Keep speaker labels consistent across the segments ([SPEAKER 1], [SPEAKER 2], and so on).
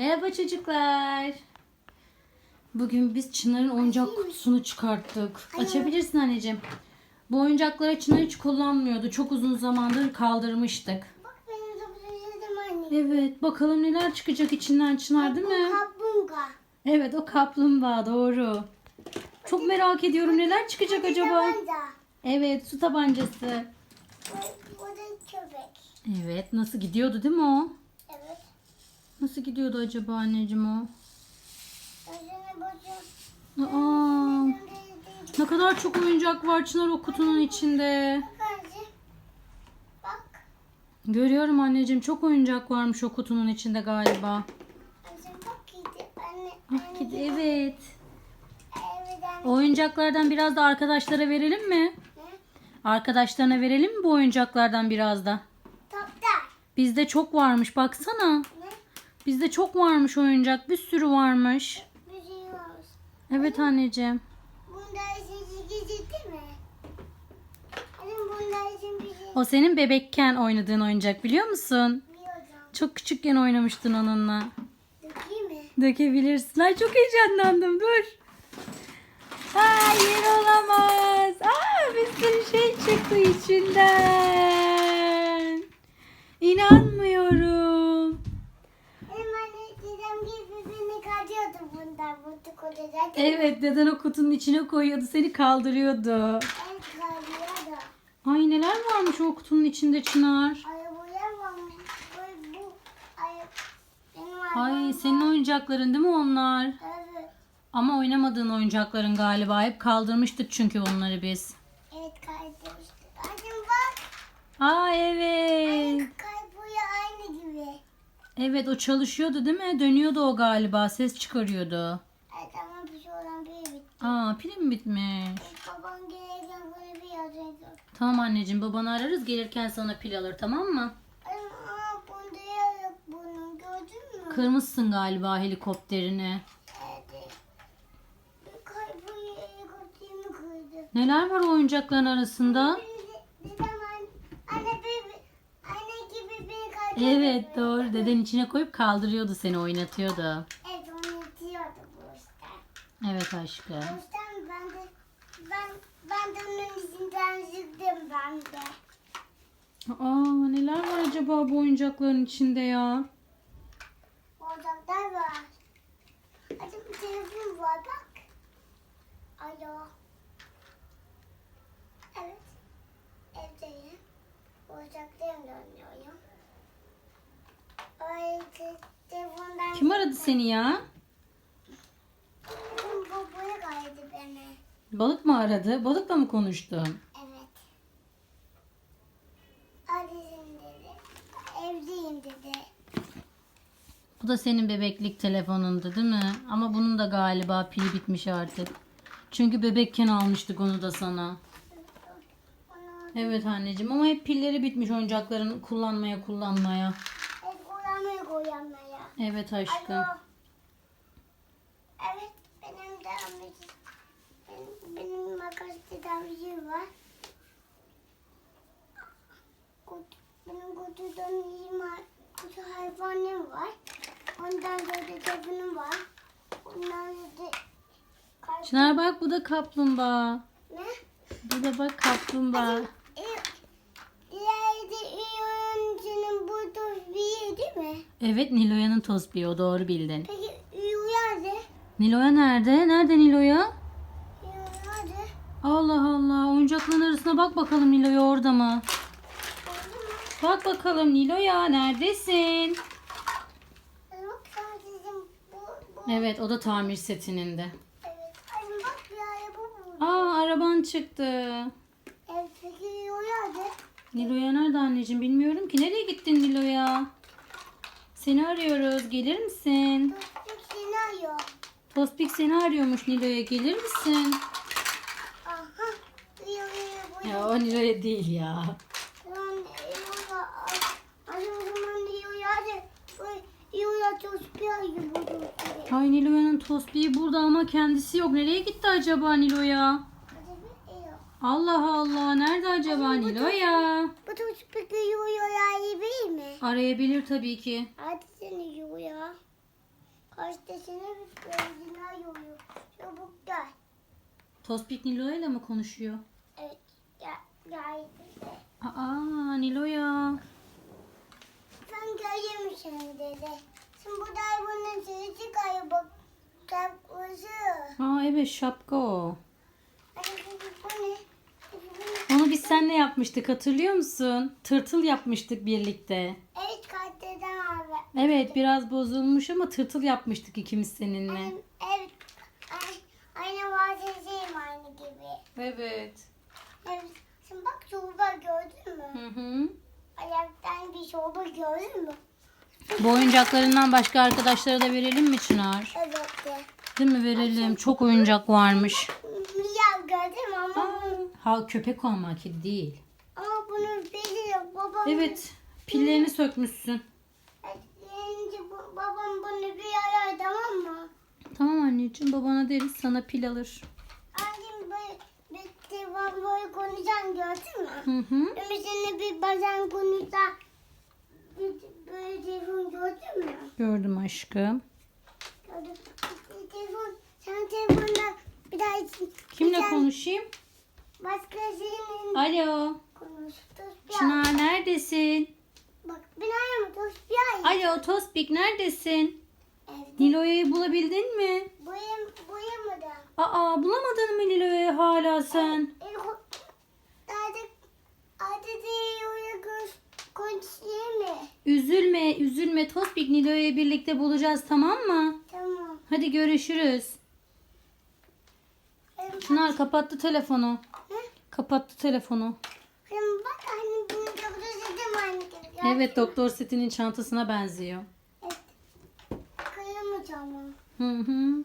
[SPEAKER 1] Merhaba çocuklar. Bugün biz Çınar'ın oyuncak kutusunu çıkarttık. Açabilirsin anneciğim. Bu oyuncakları Çınar hiç kullanmıyordu. Çok uzun zamandır kaldırmıştık.
[SPEAKER 2] Bak benim de buluşum anne.
[SPEAKER 1] Evet bakalım neler çıkacak içinden Çınar değil mi?
[SPEAKER 2] Kaplumbağa.
[SPEAKER 1] Evet o kaplumbağa doğru. Çok merak ediyorum neler çıkacak acaba? Evet su tabancası.
[SPEAKER 2] Bu da köpek.
[SPEAKER 1] Evet nasıl gidiyordu değil mi o? Nasıl gidiyordu acaba anneciğim o? Aa, ne kadar çok oyuncak var Çınar o kutunun içinde. Görüyorum anneciğim çok oyuncak varmış o kutunun içinde galiba. Ah, kedi, evet. Oyuncaklardan biraz da arkadaşlara verelim mi? Arkadaşlarına verelim mi bu oyuncaklardan biraz da?
[SPEAKER 2] Toplar.
[SPEAKER 1] Bizde çok varmış baksana. Bizde çok varmış oyuncak bir sürü varmış.
[SPEAKER 2] Var.
[SPEAKER 1] Evet anneciğim.
[SPEAKER 2] Bunda için değil mi? Anne bunda için bir şey
[SPEAKER 1] O senin bebekken oynadığın oyuncak biliyor musun?
[SPEAKER 2] biliyordum.
[SPEAKER 1] Çok küçükken oynamıştın onunla.
[SPEAKER 2] Dökeyim mi?
[SPEAKER 1] Dökebilirsin. Ay çok heyecanlandım dur. Hayır olamaz. Aa, bir sürü şey çıktı içinden. Evet deden o kutunun içine koyuyordu seni kaldırıyordu.
[SPEAKER 2] El kaçıyordu.
[SPEAKER 1] Ay neler varmış o kutunun içinde Çınar.
[SPEAKER 2] Arabaya varmış. Bu, bu ay, benim
[SPEAKER 1] Ay senin oyuncakların değil mi onlar?
[SPEAKER 2] Evet.
[SPEAKER 1] Ama oynamadığın oyuncakların galiba. Hep kaldırmıştık çünkü onları biz.
[SPEAKER 2] Evet kaydırmıştık. Annem bak.
[SPEAKER 1] Aa evet.
[SPEAKER 2] Kayboya aynı gibi.
[SPEAKER 1] Evet o çalışıyordu değil mi? Dönüyordu o galiba. Ses çıkarıyordu.
[SPEAKER 2] Evet ama bir şey olan bir bitti.
[SPEAKER 1] Aa pili mi bitmiş?
[SPEAKER 2] Babam gelirken bunu bir yazıyordu.
[SPEAKER 1] Tamam anneciğim babanı ararız gelirken sana pil alır tamam mı?
[SPEAKER 2] Ama bunda yer yok bunun gördün mü?
[SPEAKER 1] Kırmışsın galiba helikopterini.
[SPEAKER 2] Evet. Bir kayboya helikopterimi kırdı.
[SPEAKER 1] Neler var o oyuncakların arasında?
[SPEAKER 2] Anne, bir, anne gibi.
[SPEAKER 1] Evet doğru. Deden içine koyup kaldırıyordu seni oynatıyordu.
[SPEAKER 2] Evet onu itiyordu bu işte.
[SPEAKER 1] Evet aşkım.
[SPEAKER 2] O yüzden ben de ben ben de onun izinden çıktım ben de.
[SPEAKER 1] Aa neler var acaba bu oyuncakların içinde ya?
[SPEAKER 2] Ocaklar var. Hadi bir telefon var bak. Alo. Evet. Evdeyim. Ocaktayım da oynuyorum. Ay te- telefondan...
[SPEAKER 1] Kim aradı seni ya? Balık mı aradı? Balıkla mı konuştun?
[SPEAKER 2] Evet. Arayayım dedi. Evdeyim dedi.
[SPEAKER 1] Bu da senin bebeklik telefonundu değil mi? Ama bunun da galiba pili bitmiş artık. Çünkü bebekken almıştık onu da sana. Evet anneciğim ama hep pilleri bitmiş oyuncakların kullanmaya kullanmaya.
[SPEAKER 2] el kullanmaya kullanmaya.
[SPEAKER 1] Evet aşkım.
[SPEAKER 2] Alo. Evet, benim de amacım. Benim, makas tedavisi var. Kut, benim kutudan yiyeyim, kutu hayvanım var. Ondan sonra telefonum var. Ondan sonra.
[SPEAKER 1] Çınar bak bu da kaplumbağa.
[SPEAKER 2] Ne?
[SPEAKER 1] Bu da bak kaplumbağa.
[SPEAKER 2] E, İleride oyuncunun bu bir değil mi?
[SPEAKER 1] Evet Nilo'yanın tosbiği o doğru bildin.
[SPEAKER 2] Peki iyi uyardı.
[SPEAKER 1] Nilo'ya nerede? Nerede Nilo'ya? Allah Allah oyuncakların arasına bak bakalım Nilo'ya orada mı? Bak bakalım Nilo'ya neredesin?
[SPEAKER 2] Bu, bu.
[SPEAKER 1] Evet o da tamir setinin de.
[SPEAKER 2] Evet. Ay bak bir araba bu.
[SPEAKER 1] Aa araban çıktı.
[SPEAKER 2] Evet peki.
[SPEAKER 1] Nilo'ya nerede anneciğim bilmiyorum ki. Nereye gittin Nilo'ya? Seni arıyoruz. Gelir misin?
[SPEAKER 2] Peki seni arıyor.
[SPEAKER 1] Tospik seni arıyormuş Nilo'ya. Gelir misin?
[SPEAKER 2] Aha. İyi uyardı. Bu
[SPEAKER 1] Ya o Nilo'ya değil ya.
[SPEAKER 2] Lan iyi uyardı. Ay o zaman iyi uyardı. Bu iyi uyardı. Çok bir ayı buldu.
[SPEAKER 1] Ay Nilo'yanın Tospik'i burada ama kendisi yok. Nereye gitti acaba Nilo'ya? Allah Allah. Nerede acaba Nilo'ya?
[SPEAKER 2] Bu iyi uyardı değil mi?
[SPEAKER 1] Arayabilir tabii ki.
[SPEAKER 2] Hadi seni iyi uyar. hastasını bir gözüne yoruyor. Çabuk gel.
[SPEAKER 1] Tospik Nilo'ya ile mi konuşuyor?
[SPEAKER 2] Evet. Gel. Gel. Gel.
[SPEAKER 1] Aa Nilo'ya.
[SPEAKER 2] Sen gelmişsin dedi. Şimdi bu hayvanın sesi çıkıyor bak. Kapısı.
[SPEAKER 1] Aa evet şapka o. Onu biz seninle yapmıştık hatırlıyor musun? Tırtıl yapmıştık birlikte.
[SPEAKER 2] Evet karteden abi.
[SPEAKER 1] Evet biraz bozulmuş ama tırtıl yapmıştık ikimiz seninle.
[SPEAKER 2] Evet. Ay, aynı vaziyeteyim aynı gibi.
[SPEAKER 1] Evet.
[SPEAKER 2] Evet. Şimdi bak çorba gördün mü?
[SPEAKER 1] Hı hı.
[SPEAKER 2] Ayaktan bir çorba gördün mü?
[SPEAKER 1] Bu oyuncaklarından başka arkadaşlara da verelim mi Çınar?
[SPEAKER 2] Evet. de.
[SPEAKER 1] Değil mi verelim? Çok oyuncak varmış.
[SPEAKER 2] Miyav gördün mü ama,
[SPEAKER 1] Ha köpek olma kedi değil.
[SPEAKER 2] ama bunun pili yok. Babam,
[SPEAKER 1] Evet pillerini sökmüşsün.
[SPEAKER 2] Yenge, bu- babam bunu bir ayar tamam mı?
[SPEAKER 1] Tamam anneciğim babana deriz sana pil alır.
[SPEAKER 2] Telefon böyle konuşan gördün mü?
[SPEAKER 1] Hı hı.
[SPEAKER 2] Ümit'inle bir bazen konuşan bir, böyle telefon gördün mü?
[SPEAKER 1] Gördüm aşkım.
[SPEAKER 2] Gördüm. Telefon, sen telefonda bir daha için.
[SPEAKER 1] Kimle
[SPEAKER 2] bir
[SPEAKER 1] konuşayım?
[SPEAKER 2] Başkasıyla
[SPEAKER 1] Alo.
[SPEAKER 2] konuş.
[SPEAKER 1] Çınar neredesin?
[SPEAKER 2] Bak binaya mı? Dur bir ay.
[SPEAKER 1] Alo Tospik neredesin?
[SPEAKER 2] Evde.
[SPEAKER 1] Nilo'yu bulabildin mi?
[SPEAKER 2] Boyam.
[SPEAKER 1] Aa bulamadın mı Nilo'yu hala sen?
[SPEAKER 2] El ko- Artık artık oraya göz konuşayım mı?
[SPEAKER 1] Üzülme Tospik Nilo'yu birlikte bulacağız tamam mı?
[SPEAKER 2] Tamam.
[SPEAKER 1] Hadi görüşürüz.
[SPEAKER 2] Em,
[SPEAKER 1] Çınar kapattı telefonu.
[SPEAKER 2] Hı?
[SPEAKER 1] Kapattı telefonu.
[SPEAKER 2] Bak anne bunu çok özledim anne gibi.
[SPEAKER 1] Evet doktor setinin çantasına benziyor.
[SPEAKER 2] Evet. Onu.
[SPEAKER 1] Hı hı.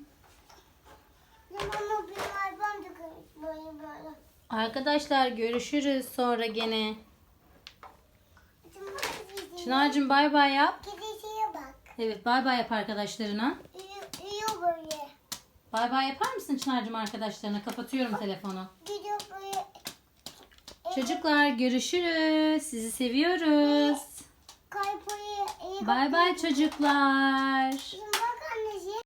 [SPEAKER 2] Böyle böyle.
[SPEAKER 1] Arkadaşlar görüşürüz sonra gene. Çınar'cığım bay bay yap. Evet bay bay yap arkadaşlarına.
[SPEAKER 2] Uyuyor, uyuyor böyle.
[SPEAKER 1] Bay bay yapar mısın Çınar'cığım arkadaşlarına? Kapatıyorum telefonu.
[SPEAKER 2] Gidiyor böyle.
[SPEAKER 1] Çocuklar görüşürüz. Sizi seviyoruz.
[SPEAKER 2] İyi
[SPEAKER 1] Bay bay çocuklar.